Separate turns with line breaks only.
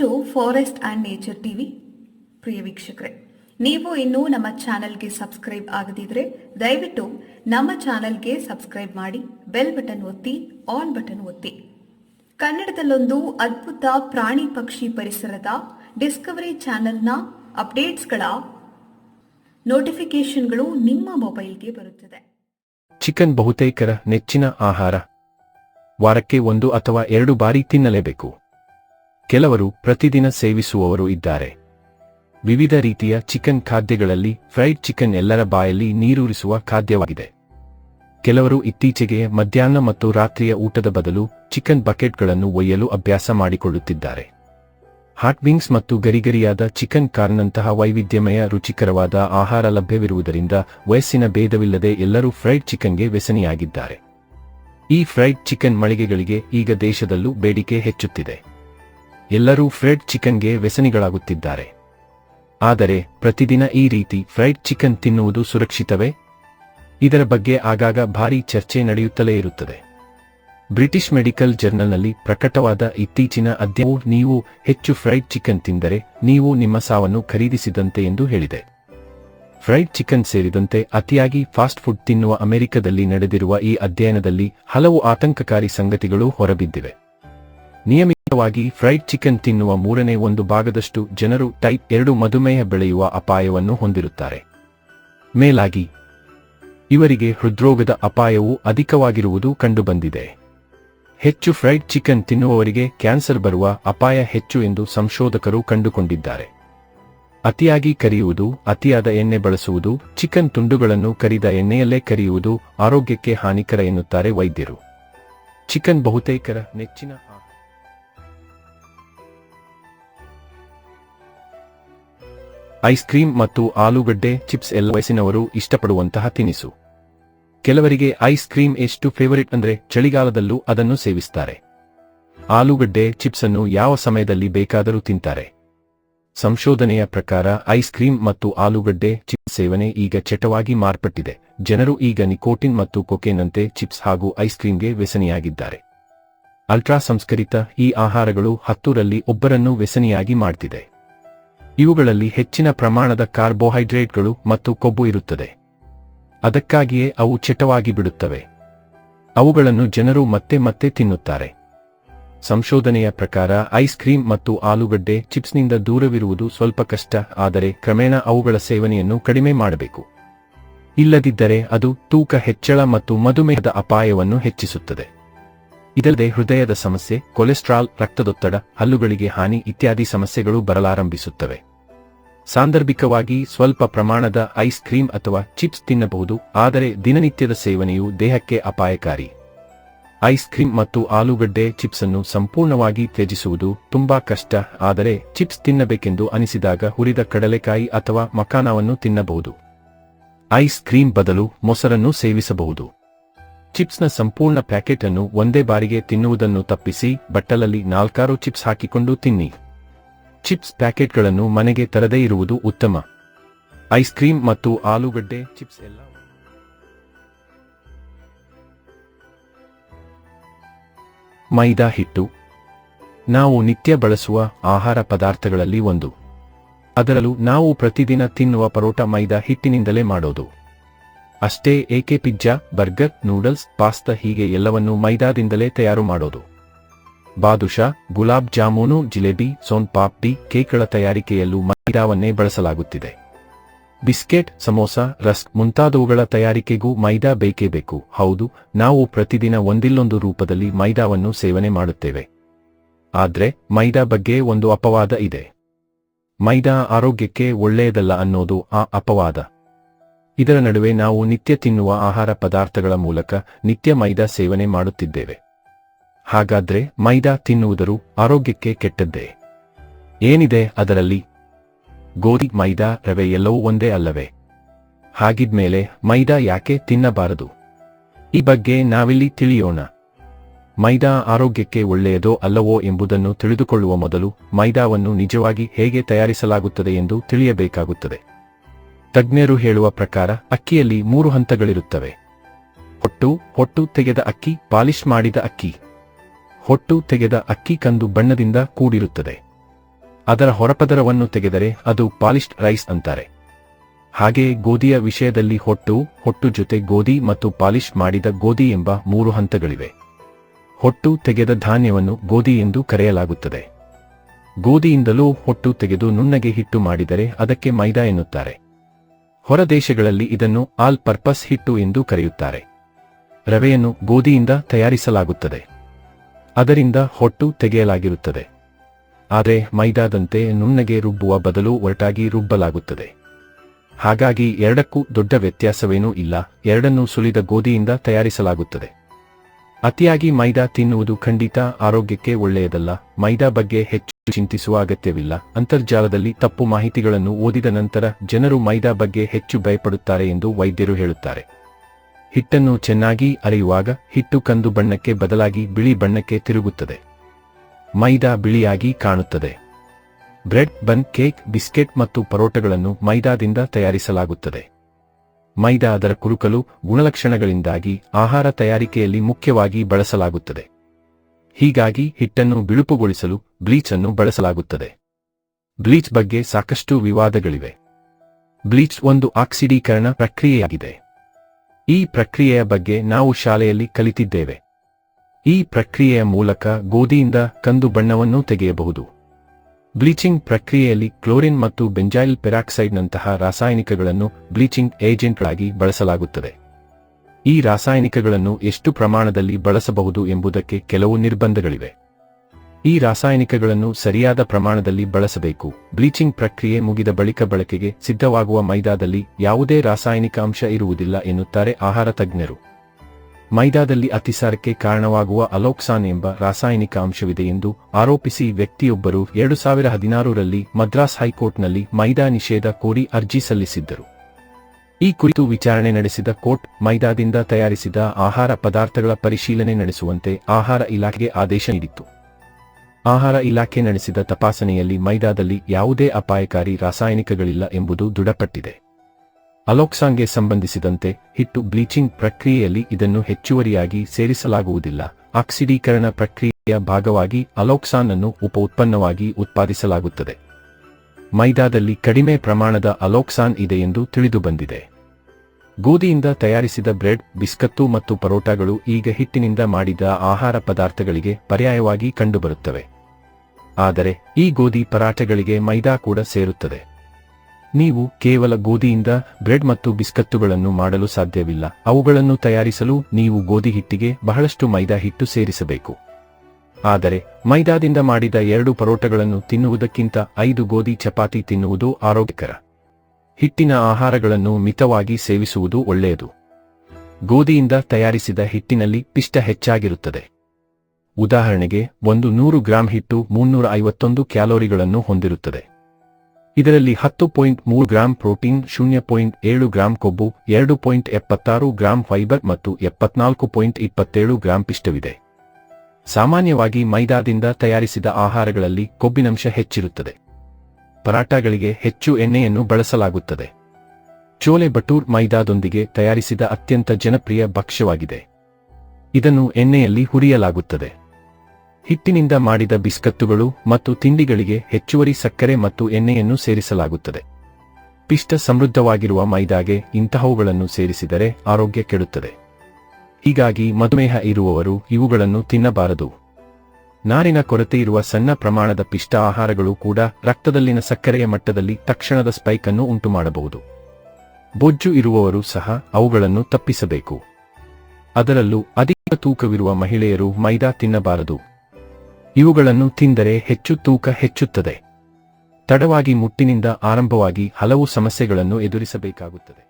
To forest and nature TV ಪ್ರಿಯ ವೀಕ್ಷಕರೇ, ನೀವು ಇನ್ನೂ ನಮ್ಮ ಚಾನಲ್ಗೆ ಸಬ್ಸ್ಕ್ರೈಬ್ ಆಗದಿದ್ರೆ ದಯವಿಟ್ಟು ನಮ್ಮ ಚಾನಲ್ಗೆ ಸಬ್ಸ್ಕ್ರೈಬ್ ಮಾಡಿ, ಬೆಲ್ ಬಟನ್ ಒತ್ತಿ, ಆಲ್ ಬಟನ್ ಒತ್ತಿ. ಕನ್ನಡದಲ್ಲೊಂದು ಅದ್ಭುತ ಪ್ರಾಣಿ ಪಕ್ಷಿ ಪರಿಸರದ ಡಿಸ್ಕವರಿ ಚಾನೆಲ್ನ ಅಪ್ಡೇಟ್ಸ್ಗಳ ನೋಟಿಫಿಕೇಶನ್ಗಳು ನಿಮ್ಮ ಮೊಬೈಲ್ಗೆ ಬರುತ್ತದೆ.
ಚಿಕನ್ ಬಹುತೇಕರ ನೆಚ್ಚಿನ ಆಹಾರ. ವಾರಕ್ಕೆ ಒಂದು ಅಥವಾ ಎರಡು ಬಾರಿ ತಿನ್ನಲೇಬೇಕು. ಕೆಲವರು ಪ್ರತಿದಿನ ಸೇವಿಸುವವರು ಇದ್ದಾರೆ. ವಿವಿಧ ರೀತಿಯ ಚಿಕನ್ ಖಾದ್ಯಗಳಲ್ಲಿ ಫ್ರೈಡ್ ಚಿಕನ್ ಎಲ್ಲರ ಬಾಯಲ್ಲಿ ನೀರೂರಿಸುವ ಖಾದ್ಯವಾಗಿದೆ. ಕೆಲವರು ಇತ್ತೀಚೆಗೆ ಮಧ್ಯಾಹ್ನ ಮತ್ತು ರಾತ್ರಿಯ ಊಟದ ಬದಲು ಚಿಕನ್ ಬಕೆಟ್ಗಳನ್ನು ಒಯ್ಯಲು ಅಭ್ಯಾಸ ಮಾಡಿಕೊಳ್ಳುತ್ತಿದ್ದಾರೆ. ಹಾಟ್ ವಿಂಗ್ಸ್ ಮತ್ತು ಗರಿಗರಿಯಾದ ಚಿಕನ್ ಕಾರ್ನಂತಹ ವೈವಿಧ್ಯಮಯ ರುಚಿಕರವಾದ ಆಹಾರ ಲಭ್ಯವಿರುವುದರಿಂದ ವಯಸ್ಸಿನ ಭೇದವಿಲ್ಲದೆ ಎಲ್ಲರೂ ಫ್ರೈಡ್ ಚಿಕನ್ಗೆ ವ್ಯಸನಿಯಾಗಿದ್ದಾರೆ. ಈ ಫ್ರೈಡ್ ಚಿಕನ್ ಮಳಿಗೆಗಳಿಗೆ ಈಗ ದೇಶದಲ್ಲೂ ಬೇಡಿಕೆ ಹೆಚ್ಚುತ್ತಿದೆ. ಎಲ್ಲರೂ ಫ್ರೈಡ್ ಚಿಕನ್ಗೆ ವ್ಯಸನಿಗಳಾಗುತ್ತಿದ್ದಾರೆ. ಆದರೆ ಪ್ರತಿದಿನ ಈ ರೀತಿ ಫ್ರೈಡ್ ಚಿಕನ್ ತಿನ್ನುವುದು ಸುರಕ್ಷಿತವೇ? ಇದರ ಬಗ್ಗೆ ಆಗಾಗ ಭಾರೀ ಚರ್ಚೆ ನಡೆಯುತ್ತಲೇ ಇರುತ್ತದೆ. ಬ್ರಿಟಿಷ್ ಮೆಡಿಕಲ್ ಜರ್ನಲ್ನಲ್ಲಿ ಪ್ರಕಟವಾದ ಇತ್ತೀಚಿನ ಅಧ್ಯಯನವು, ನೀವು ಹೆಚ್ಚು ಫ್ರೈಡ್ ಚಿಕನ್ ತಿಂದರೆ ನೀವು ನಿಮ್ಮ ಸಾವನ್ನು ಖರೀದಿಸಿದಂತೆ ಎಂದು ಹೇಳಿದೆ. ಫ್ರೈಡ್ ಚಿಕನ್ ಸೇರಿದಂತೆ ಅತಿಯಾಗಿ ಫಾಸ್ಟ್ ಫುಡ್ ತಿನ್ನುವ ಅಮೆರಿಕದಲ್ಲಿ ನಡೆದಿರುವ ಈ ಅಧ್ಯಯನದಲ್ಲಿ ಹಲವು ಆತಂಕಕಾರಿ ಸಂಗತಿಗಳು ಹೊರಬಿದ್ದಿವೆ. ನಿಯಮಿತವಾಗಿ ಫ್ರೈಡ್ ಚಿಕನ್ ತಿನ್ನುವ ಮೂರನೇ ಒಂದು ಭಾಗದಷ್ಟು ಜನರು ಟೈಪ್ ಎರಡು ಮಧುಮೇಹ ಬೆಳೆಯುವ ಅಪಾಯವನ್ನು ಹೊಂದಿರುತ್ತಾರೆ. ಮೇಲಾಗಿ, ಇವರಿಗೆ ಹೃದ್ರೋಗದ ಅಪಾಯವು ಅಧಿಕವಾಗಿರುವುದು ಕಂಡುಬಂದಿದೆ. ಹೆಚ್ಚು ಫ್ರೈಡ್ ಚಿಕನ್ ತಿನ್ನುವವರಿಗೆ ಕ್ಯಾನ್ಸರ್ ಬರುವ ಅಪಾಯ ಹೆಚ್ಚು ಎಂದು ಸಂಶೋಧಕರು ಕಂಡುಕೊಂಡಿದ್ದಾರೆ. ಅತಿಯಾಗಿ ಕರಿಯುವುದು, ಅತಿಯಾದ ಎಣ್ಣೆ ಬಳಸುವುದು, ಚಿಕನ್ ತುಂಡುಗಳನ್ನು ಕರಿದ ಎಣ್ಣೆಯಲ್ಲೇ ಕರಿಯುವುದು ಆರೋಗ್ಯಕ್ಕೆ ಹಾನಿಕರ ಎನ್ನುತ್ತಾರೆ ವೈದ್ಯರು. ಚಿಕನ್ ಬಹುತೇಕರ ನೆಚ್ಚಿನ ಐಸ್ ಕ್ರೀಮ್ ಮತ್ತು ಆಲೂಗಡ್ಡೆ, ಚಿಪ್ಸ್ ಎಲ್ಲ ವಯಸ್ಸಿನವರು ಇಷ್ಟಪಡುವಂತಹ ತಿನಿಸು. ಕೆಲವರಿಗೆ ಐಸ್ ಕ್ರೀಮ್ ಎಷ್ಟು ಫೇವರಿಟ್ ಅಂದ್ರೆ ಚಳಿಗಾಲದಲ್ಲೂ ಅದನ್ನು ಸೇವಿಸ್ತಾರೆ. ಆಲೂಗಡ್ಡೆ, ಚಿಪ್ಸ್ ಅನ್ನು ಯಾವ ಸಮಯದಲ್ಲಿ ಬೇಕಾದರೂ ತಿಂತಾರೆ. ಸಂಶೋಧನೆಯ ಪ್ರಕಾರ ಐಸ್ ಕ್ರೀಮ್ ಮತ್ತು ಆಲೂಗಡ್ಡೆ, ಚಿಪ್ಸ್ ಸೇವನೆ ಈಗ ಚಟವಾಗಿ ಮಾರ್ಪಟ್ಟಿದೆ. ಜನರು ಈಗ ನಿಕೋಟಿನ್ ಮತ್ತು ಕೊಕೇನಂತೆ ಚಿಪ್ಸ್ ಹಾಗೂ ಐಸ್ ಕ್ರೀಮ್ಗೆ ವ್ಯಸನಿಯಾಗಿದ್ದಾರೆ. ಅಲ್ಟ್ರಾ ಸಂಸ್ಕರಿತ ಈ ಆಹಾರಗಳು ಹತ್ತೂರಲ್ಲಿ ಒಬ್ಬರನ್ನು ವ್ಯಸನಿಯಾಗಿ ಮಾಡ್ತಿದೆ. ಇವುಗಳಲ್ಲಿ ಹೆಚ್ಚಿನ ಪ್ರಮಾಣದ ಕಾರ್ಬೋಹೈಡ್ರೇಟ್ಗಳು ಮತ್ತು ಕೊಬ್ಬು ಇರುತ್ತದೆ. ಅದಕ್ಕಾಗಿಯೇ ಅವು ಚಟವಾಗಿ ಬಿಡುತ್ತವೆ. ಅವುಗಳನ್ನು ಜನರು ಮತ್ತೆ ಮತ್ತೆ ತಿನ್ನುತ್ತಾರೆ. ಸಂಶೋಧನೆಯ ಪ್ರಕಾರ ಐಸ್ ಕ್ರೀಮ್ ಮತ್ತು ಆಲೂಗಡ್ಡೆ ಚಿಪ್ಸ್ನಿಂದ ದೂರವಿರುವುದು ಸ್ವಲ್ಪ ಕಷ್ಟ, ಆದರೆ ಕ್ರಮೇಣ ಅವುಗಳ ಸೇವನೆಯನ್ನು ಕಡಿಮೆ ಮಾಡಬೇಕು. ಇಲ್ಲದಿದ್ದರೆ ಅದು ತೂಕ ಹೆಚ್ಚಳ ಮತ್ತು ಮಧುಮೇಹದ ಅಪಾಯವನ್ನು ಹೆಚ್ಚಿಸುತ್ತದೆ. ಇದಲ್ಲದೆ ಹೃದಯದ ಸಮಸ್ಯೆ, ಕೊಲೆಸ್ಟ್ರಾಲ್, ರಕ್ತದೊತ್ತಡ, ಹಲ್ಲುಗಳಿಗೆ ಹಾನಿ ಇತ್ಯಾದಿ ಸಮಸ್ಯೆಗಳು ಬರಲಾರಂಭಿಸುತ್ತವೆ. ಸಾಂದರ್ಭಿಕವಾಗಿ ಸ್ವಲ್ಪ ಪ್ರಮಾಣದ ಐಸ್ ಕ್ರೀಮ್ ಅಥವಾ ಚಿಪ್ಸ್ ತಿನ್ನಬಹುದು, ಆದರೆ ದಿನನಿತ್ಯದ ಸೇವನೆಯು ದೇಹಕ್ಕೆ ಅಪಾಯಕಾರಿ. ಐಸ್ ಕ್ರೀಮ್ ಮತ್ತು ಆಲೂಗಡ್ಡೆ ಚಿಪ್ಸ್ ಅನ್ನು ಸಂಪೂರ್ಣವಾಗಿ ತ್ಯಜಿಸುವುದು ತುಂಬಾ ಕಷ್ಟ, ಆದರೆ ಚಿಪ್ಸ್ ತಿನ್ನಬೇಕೆಂದು ಅನಿಸಿದಾಗ ಹುರಿದ ಕಡಲೆಕಾಯಿ ಅಥವಾ ಮಕಾನವನ್ನು ತಿನ್ನಬಹುದು. ಐಸ್ ಕ್ರೀಮ್ ಬದಲು ಮೊಸರನ್ನು ಸೇವಿಸಬಹುದು. ಚಿಪ್ಸ್ನ ಸಂಪೂರ್ಣ ಪ್ಯಾಕೆಟ್ ಅನ್ನು ಒಂದೇ ಬಾರಿಗೆ ತಿನ್ನುವುದನ್ನು ತಪ್ಪಿಸಿ, ಬಟ್ಟಲಲ್ಲಿ ನಾಲ್ಕಾರು ಚಿಪ್ಸ್ ಹಾಕಿಕೊಂಡು ತಿನ್ನಿ. ಚಿಪ್ಸ್ ಪ್ಯಾಕೆಟ್ಗಳನ್ನು ಮನೆಗೆ ತರದೇ ಇರುವುದು ಉತ್ತಮ. ಐಸ್ ಕ್ರೀಮ್ ಮತ್ತು ಆಲೂಗಡ್ಡೆ ಚಿಪ್ಸ್ ಎಲ್ಲ ಮೈದಾ ಹಿಟ್ಟು. ನಾವು ನಿತ್ಯ ಬಳಸುವ ಆಹಾರ ಪದಾರ್ಥಗಳಲ್ಲಿ ಒಂದು. ಅದರಲ್ಲೂ ನಾವು ಪ್ರತಿದಿನ ತಿನ್ನುವ ಪರೋಟ ಮೈದಾ ಹಿಟ್ಟಿನಿಂದಲೇ ಮಾಡೋದು. ಅಷ್ಟೇ ಏಕೆ ಪಿಜ್ಜಾ, ಬರ್ಗರ್, ನೂಡಲ್ಸ್, ಪಾಸ್ತಾ ಹೀಗೆ ಎಲ್ಲವನ್ನೂ ಮೈದಾದಿಂದಲೇ ತಯಾರು ಮಾಡೋದು? ಬಾದುಷಾ, ಗುಲಾಬ್ ಜಾಮೂನು, ಜಿಲೇಬಿ, ಸೋನ್ ಪಾಪ್ಡಿ ಕೇಕ್ಗಳ ತಯಾರಿಕೆಯಲ್ಲೂ ಮೈದಾವನ್ನೇ ಬಳಸಲಾಗುತ್ತಿದೆ. ಬಿಸ್ಕೆಟ್, ಸಮೋಸ, ರಸ್ಕ್ ಮುಂತಾದವುಗಳ ತಯಾರಿಕೆಗೂ ಮೈದಾ ಬೇಕೇ ಬೇಕು. ಹೌದು, ನಾವು ಪ್ರತಿದಿನ ಒಂದಿಲ್ಲೊಂದು ರೂಪದಲ್ಲಿ ಮೈದಾವನ್ನು ಸೇವನೆ ಮಾಡುತ್ತೇವೆ. ಆದ್ರೆ, ಮೈದಾ ಬಗ್ಗೆ ಒಂದು ಅಪವಾದ ಇದೆ. ಮೈದಾ ಆರೋಗ್ಯಕ್ಕೆ ಒಳ್ಳೆಯದಲ್ಲ ಅನ್ನೋದು ಆ ಅಪವಾದ. ಇದರ ನಡುವೆ ನಾವು ನಿತ್ಯ ತಿನ್ನುವ ಆಹಾರ ಪದಾರ್ಥಗಳ ಮೂಲಕ ನಿತ್ಯ ಮೈದಾ ಸೇವನೆ ಮಾಡುತ್ತಿದ್ದೇವೆ. ಹಾಗಾದ್ರೆ ಮೈದಾ ತಿನ್ನುವುದರು ಆರೋಗ್ಯಕ್ಕೆ ಕೆಟ್ಟದ್ದೇ? ಏನಿದೆ ಅದರಲ್ಲಿ? ಗೋಧಿ, ಮೈದಾ, ರವೆ ಎಲ್ಲವೂ ಒಂದೇ ಅಲ್ಲವೇ? ಹಾಗಿದ್ಮೇಲೆ ಮೈದಾ ಯಾಕೆ ತಿನ್ನಬಾರದು? ಈ ಬಗ್ಗೆ ನಾವಿಲ್ಲಿ ತಿಳಿಯೋಣ. ಮೈದಾ ಆರೋಗ್ಯಕ್ಕೆ ಒಳ್ಳೆಯದೋ ಅಲ್ಲವೋ ಎಂಬುದನ್ನು ತಿಳಿದುಕೊಳ್ಳುವ ಮೊದಲು ಮೈದಾವನ್ನು ನಿಜವಾಗಿ ಹೇಗೆ ತಯಾರಿಸಲಾಗುತ್ತದೆ ಎಂದು ತಿಳಿಯಬೇಕಾಗುತ್ತದೆ. ತಜ್ಞರು ಹೇಳುವ ಪ್ರಕಾರ ಅಕ್ಕಿಯಲ್ಲಿ ಮೂರು ಹಂತಗಳಿರುತ್ತವೆ. ಹೊಟ್ಟು ಹೊಟ್ಟು ತೆಗೆದ ಅಕ್ಕಿ, ಪಾಲಿಶ್ ಮಾಡಿದ ಅಕ್ಕಿ. ಹೊಟ್ಟು ತೆಗೆದ ಅಕ್ಕಿ ಕಂದು ಬಣ್ಣದಿಂದ ಕೂಡಿರುತ್ತದೆ. ಅದರ ಹೊರಪದರವನ್ನು ತೆಗೆದರೆ ಅದು ಪಾಲಿಶ್ಡ್ ರೈಸ್ ಅಂತಾರೆ. ಹಾಗೆಯೇ ಗೋಧಿಯ ವಿಷಯದಲ್ಲಿ ಹೊಟ್ಟು ಹೊಟ್ಟು ಜೊತೆ ಗೋಧಿ ಮತ್ತು ಪಾಲಿಶ್ ಮಾಡಿದ ಗೋಧಿ ಎಂಬ ಮೂರು ಹಂತಗಳಿವೆ. ಹೊಟ್ಟು ತೆಗೆದ ಧಾನ್ಯವನ್ನು ಗೋಧಿ ಎಂದು ಕರೆಯಲಾಗುತ್ತದೆ. ಗೋಧಿಯಿಂದಲೂ ಹೊಟ್ಟು ತೆಗೆದು ನುಣ್ಣಗೆ ಹಿಟ್ಟು ಮಾಡಿದರೆ ಅದಕ್ಕೆ ಮೈದಾ ಎನ್ನುತ್ತಾರೆ. ಹೊರ ದೇಶಗಳಲ್ಲಿ ಇದನ್ನು ಆಲ್ ಪರ್ಪಸ್ ಹಿಟ್ಟು ಎಂದು ಕರೆಯುತ್ತಾರೆ. ರವೆಯನ್ನು ಗೋಧಿಯಿಂದ ತಯಾರಿಸಲಾಗುತ್ತದೆ. ಅದರಿಂದ ಹೊಟ್ಟು ತೆಗೆಯಲಾಗಿರುತ್ತದೆ. ಆದರೆ ಮೈದಾದಂತೆ ನುಣ್ಣಗೆ ರುಬ್ಬುವ ಬದಲು ಒರಟಾಗಿ ರುಬ್ಬಲಾಗುತ್ತದೆ. ಹಾಗಾಗಿ ಎರಡಕ್ಕೂ ದೊಡ್ಡ ವ್ಯತ್ಯಾಸವೇನೂ ಇಲ್ಲ. ಎರಡನ್ನೂ ಸುಲಿದ ಗೋಧಿಯಿಂದ ತಯಾರಿಸಲಾಗುತ್ತದೆ. ಅತಿಯಾಗಿ ಮೈದಾ ತಿನ್ನುವುದು ಖಂಡಿತ ಆರೋಗ್ಯಕ್ಕೆ ಒಳ್ಳೆಯದಲ್ಲ. ಮೈದಾ ಬಗ್ಗೆ ಹೆಚ್ಚು ಚಿಂತಿಸುವ ಅಗತ್ಯವಿಲ್ಲ. ಅಂತರ್ಜಾಲದಲ್ಲಿ ತಪ್ಪು ಮಾಹಿತಿಗಳನ್ನು ಓದಿದ ನಂತರ ಜನರು ಮೈದಾ ಬಗ್ಗೆ ಹೆಚ್ಚು ಭಯಪಡುತ್ತಾರೆ ಎಂದು ವೈದ್ಯರು ಹೇಳುತ್ತಾರೆ. ಹಿಟ್ಟನ್ನು ಚೆನ್ನಾಗಿ ಅರೆಯುವಾಗ ಹಿಟ್ಟು ಕಂದು ಬಣ್ಣಕ್ಕೆ ಬದಲಾಗಿ ಬಿಳಿ ಬಣ್ಣಕ್ಕೆ ತಿರುಗುತ್ತದೆ. ಮೈದಾ ಬಿಳಿಯಾಗಿ ಕಾಣುತ್ತದೆ. ಬ್ರೆಡ್, ಬನ್, ಕೇಕ್, ಬಿಸ್ಕೆಟ್ ಮತ್ತು ಪರೋಟಗಳನ್ನು ಮೈದಾದಿಂದ ತಯಾರಿಸಲಾಗುತ್ತದೆ. ಮೈದಾ ಅದರ ಕುರುಕಲು ಗುಣಲಕ್ಷಣಗಳಿಂದಾಗಿ ಆಹಾರ ತಯಾರಿಕೆಯಲ್ಲಿ ಮುಖ್ಯವಾಗಿ ಬಳಸಲಾಗುತ್ತದೆ. ಹೀಗಾಗಿ ಹಿಟ್ಟನ್ನು ಬಿಳುಪುಗೊಳಿಸಲು ಬ್ಲೀಚ್ ಅನ್ನು ಬಳಸಲಾಗುತ್ತದೆ. ಬ್ಲೀಚ್ ಬಗ್ಗೆ ಸಾಕಷ್ಟು ವಿವಾದಗಳಿವೆ. ಬ್ಲೀಚ್ ಒಂದು ಆಕ್ಸಿಡೀಕರಣ ಪ್ರಕ್ರಿಯೆಯಾಗಿದೆ. ಈ ಪ್ರಕ್ರಿಯೆಯ ಬಗ್ಗೆ ನಾವು ಶಾಲೆಯಲ್ಲಿ ಕಲಿತಿದ್ದೇವೆ. ಈ ಪ್ರಕ್ರಿಯೆಯ ಮೂಲಕ ಗೋಧಿಯಿಂದ ಕಂದು ಬಣ್ಣವನ್ನು ತೆಗೆಯಬಹುದು. ಬ್ಲೀಚಿಂಗ್ ಪ್ರಕ್ರಿಯೆಯಲ್ಲಿ ಕ್ಲೋರಿನ್ ಮತ್ತು ಬೆಂಜಾಯಿಲ್ ಪೆರಾಕ್ಸೈಡ್ನಂತಹ ರಾಸಾಯನಿಕಗಳನ್ನು ಬ್ಲೀಚಿಂಗ್ ಏಜೆಂಟ್ಗಳಾಗಿ ಬಳಸಲಾಗುತ್ತದೆ. ಈ ರಾಸಾಯನಿಕಗಳನ್ನು ಎಷ್ಟು ಪ್ರಮಾಣದಲ್ಲಿ ಬಳಸಬಹುದು ಎಂಬುದಕ್ಕೆ ಕೆಲವು ನಿರ್ಬಂಧಗಳಿವೆ. ಈ ರಾಸಾಯನಿಕಗಳನ್ನು ಸರಿಯಾದ ಪ್ರಮಾಣದಲ್ಲಿ ಬಳಸಬೇಕು. ಬ್ಲೀಚಿಂಗ್ ಪ್ರಕ್ರಿಯೆ ಮುಗಿದ ಬಳಿಕ ಬಳಕೆಗೆ ಸಿದ್ಧವಾಗುವ ಮೈದಾದಲ್ಲಿ ಯಾವುದೇ ರಾಸಾಯನಿಕ ಅಂಶ ಇರುವುದಿಲ್ಲ ಎನ್ನುತ್ತಾರೆ ಆಹಾರ ತಜ್ಞರು. ಮೈದಾದಲ್ಲಿ ಅತಿಸಾರಕ್ಕೆ ಕಾರಣವಾಗುವ ಅಲೋಕ್ಸಾನ್ ಎಂಬ ರಾಸಾಯನಿಕ ಅಂಶವಿದೆ ಎಂದು ಆರೋಪಿಸಿ ವ್ಯಕ್ತಿಯೊಬ್ಬರು ಎರಡು ಸಾವಿರ ಹದಿನಾರರಲ್ಲಿ ಮದ್ರಾಸ್ ಹೈಕೋರ್ಟ್ನಲ್ಲಿ ಮೈದಾ ನಿಷೇಧ ಕೋರಿ ಅರ್ಜಿ ಸಲ್ಲಿಸಿದ್ದರು. ಈ ಕುರಿತು ವಿಚಾರಣೆ ನಡೆಸಿದ ಕೋರ್ಟ್, ಮೈದಾದಿಂದ ತಯಾರಿಸಿದ ಆಹಾರ ಪದಾರ್ಥಗಳ ಪರಿಶೀಲನೆ ನಡೆಸುವಂತೆ ಆಹಾರ ಇಲಾಖೆಗೆ ಆದೇಶ ನೀಡಿತ್ತು. ಆಹಾರ ಇಲಾಖೆ ನಡೆಸಿದ ತಪಾಸಣೆಯಲ್ಲಿ ಮೈದಾದಲ್ಲಿ ಯಾವುದೇ ಅಪಾಯಕಾರಿ ರಾಸಾಯನಿಕಗಳಿಲ್ಲ ಎಂಬುದು ದೃಢಪಟ್ಟಿದೆ. ಅಲೋಕ್ಸಾನ್ಗೆ ಸಂಬಂಧಿಸಿದಂತೆ ಹಿಟ್ಟು ಬ್ಲೀಚಿಂಗ್ ಪ್ರಕ್ರಿಯೆಯಲ್ಲಿ ಇದನ್ನು ಹೆಚ್ಚುವರಿಯಾಗಿ ಸೇರಿಸಲಾಗುವುದಿಲ್ಲ. ಆಕ್ಸಿಡೀಕರಣ ಪ್ರಕ್ರಿಯೆಯ ಭಾಗವಾಗಿ ಅಲೋಕ್ಸಾನ್ ಅನ್ನು ಉಪ ಉತ್ಪನ್ನವಾಗಿ ಉತ್ಪಾದಿಸಲಾಗುತ್ತದೆ. ಮೈದಾದಲ್ಲಿ ಕಡಿಮೆ ಪ್ರಮಾಣದ ಅಲೋಕ್ಸಾನ್ ಇದೆ ಎಂದು ತಿಳಿದುಬಂದಿದೆ ಗೋಧಿಯಿಂದ ತಯಾರಿಸಿದ ಬ್ರೆಡ್, ಬಿಸ್ಕತ್ತು ಮತ್ತು ಪರೋಟಾಗಳು ಈಗ ಹಿಟ್ಟಿನಿಂದ ಮಾಡಿದ ಆಹಾರ ಪದಾರ್ಥಗಳಿಗೆ ಪರ್ಯಾಯವಾಗಿ ಕಂಡುಬರುತ್ತವೆ. ಆದರೆ, ಈ ಗೋಧಿ ಪರಾಟಗಳಿಗೆ ಮೈದಾ ಕೂಡ ಸೇರುತ್ತದೆ. ನೀವು ಕೇವಲ ಗೋಧಿಯಿಂದ ಬ್ರೆಡ್ ಮತ್ತು ಬಿಸ್ಕತ್ತುಗಳನ್ನು ಮಾಡಲು ಸಾಧ್ಯವಿಲ್ಲ. ಅವುಗಳನ್ನು ತಯಾರಿಸಲು ನೀವು ಗೋಧಿ ಹಿಟ್ಟಿಗೆ ಬಹಳಷ್ಟು ಮೈದಾ ಹಿಟ್ಟು ಸೇರಿಸಬೇಕು. ಆದರೆ ಮೈದಾದಿಂದ ಮಾಡಿದ ಎರಡು ಪರೋಟಗಳನ್ನು ತಿನ್ನುವುದಕ್ಕಿಂತ ಐದು ಗೋಧಿ ಚಪಾತಿ ತಿನ್ನುವುದು ಆರೋಗ್ಯಕರ. ಹಿಟ್ಟಿನ ಆಹಾರಗಳನ್ನು ಮಿತವಾಗಿ ಸೇವಿಸುವುದು ಒಳ್ಳೆಯದು. ಗೋಧಿಯಿಂದ ತಯಾರಿಸಿದ ಹಿಟ್ಟಿನಲ್ಲಿ ಪಿಷ್ಟ ಹೆಚ್ಚಾಗಿರುತ್ತದೆ. ಉದಾಹರಣೆಗೆ, ಒಂದು ನೂರು ಗ್ರಾಂ ಹಿಟ್ಟು ಮುನ್ನೂರ ಐವತ್ತೊಂದು ಕ್ಯಾಲೋರಿಗಳನ್ನು ಹೊಂದಿರುತ್ತದೆ. ಇದರಲ್ಲಿ ಹತ್ತು ಪಾಯಿಂಟ್ ಮೂರು ಗ್ರಾಂ ಪ್ರೋಟೀನ್, ಶೂನ್ಯ ಪಾಯಿಂಟ್ ಏಳು ಗ್ರಾಂ ಕೊಬ್ಬು, ಎರಡು ಪಾಯಿಂಟ್ ಎಪ್ಪತ್ತಾರು ಗ್ರಾಂ ಫೈಬರ್ ಮತ್ತು ಎಪ್ಪತ್ನಾಲ್ಕು ಪಾಯಿಂಟ್ ಇಪ್ಪತ್ತೇಳು ಗ್ರಾಂ ಪಿಷ್ಟವಿದೆ. ಸಾಮಾನ್ಯವಾಗಿ ಮೈದಾದಿಂದ ತಯಾರಿಸಿದ ಆಹಾರಗಳಲ್ಲಿ ಕೊಬ್ಬಿನಂಶ ಹೆಚ್ಚಿರುತ್ತದೆ. ಪರಾಟಾಗಳಿಗೆ ಹೆಚ್ಚು ಎಣ್ಣೆಯನ್ನು ಬಳಸಲಾಗುತ್ತದೆ. ಚೋಲೆ ಬಟೂರ್ ಮೈದಾದೊಂದಿಗೆ ತಯಾರಿಸಿದ ಅತ್ಯಂತ ಜನಪ್ರಿಯ ಭಕ್ಷ್ಯವಾಗಿದೆ. ಇದನ್ನು ಎಣ್ಣೆಯಲ್ಲಿ ಹುರಿಯಲಾಗುತ್ತದೆ. ಹಿಟ್ಟಿನಿಂದ ಮಾಡಿದ ಬಿಸ್ಕತ್ತುಗಳು ಮತ್ತು ತಿಂಡಿಗಳಿಗೆ ಹೆಚ್ಚುವರಿ ಸಕ್ಕರೆ ಮತ್ತು ಎಣ್ಣೆಯನ್ನು ಸೇರಿಸಲಾಗುತ್ತದೆ. ಪಿಷ್ಟ ಸಮೃದ್ಧವಾಗಿರುವ ಮೈದಾಗೆ ಇಂತಹವುಗಳನ್ನು ಸೇರಿಸಿದರೆ ಆರೋಗ್ಯ ಕೆಡುತ್ತದೆ. ಹೀಗಾಗಿ ಮಧುಮೇಹ ಇರುವವರು ಇವುಗಳನ್ನು ತಿನ್ನಬಾರದು. ನಾರಿನ ಕೊರತೆ ಇರುವ ಸಣ್ಣ ಪ್ರಮಾಣದ ಪಿಷ್ಟ ಆಹಾರಗಳು ಕೂಡ ರಕ್ತದಲ್ಲಿನ ಸಕ್ಕರೆಯ ಮಟ್ಟದಲ್ಲಿ ತಕ್ಷಣದ ಸ್ಪೈಕ್ ಅನ್ನು ಉಂಟುಮಾಡಬಹುದು. ಬೊಜ್ಜು ಇರುವವರು ಸಹ ಅವುಗಳನ್ನು ತಪ್ಪಿಸಬೇಕು. ಅದರಲ್ಲೂ ಅಧಿಕ ತೂಕವಿರುವ ಮಹಿಳೆಯರು ಮೈದಾ ತಿನ್ನಬಾರದು. ಇವುಗಳನ್ನು ತಿಂದರೆ ಹೆಚ್ಚು ತೂಕ ಹೆಚ್ಚುತ್ತದೆ. ತಡವಾಗಿ ಮುಟ್ಟಿನಿಂದ ಆರಂಭವಾಗಿ ಹಲವು ಸಮಸ್ಯೆಗಳನ್ನು ಎದುರಿಸಬೇಕಾಗುತ್ತದೆ.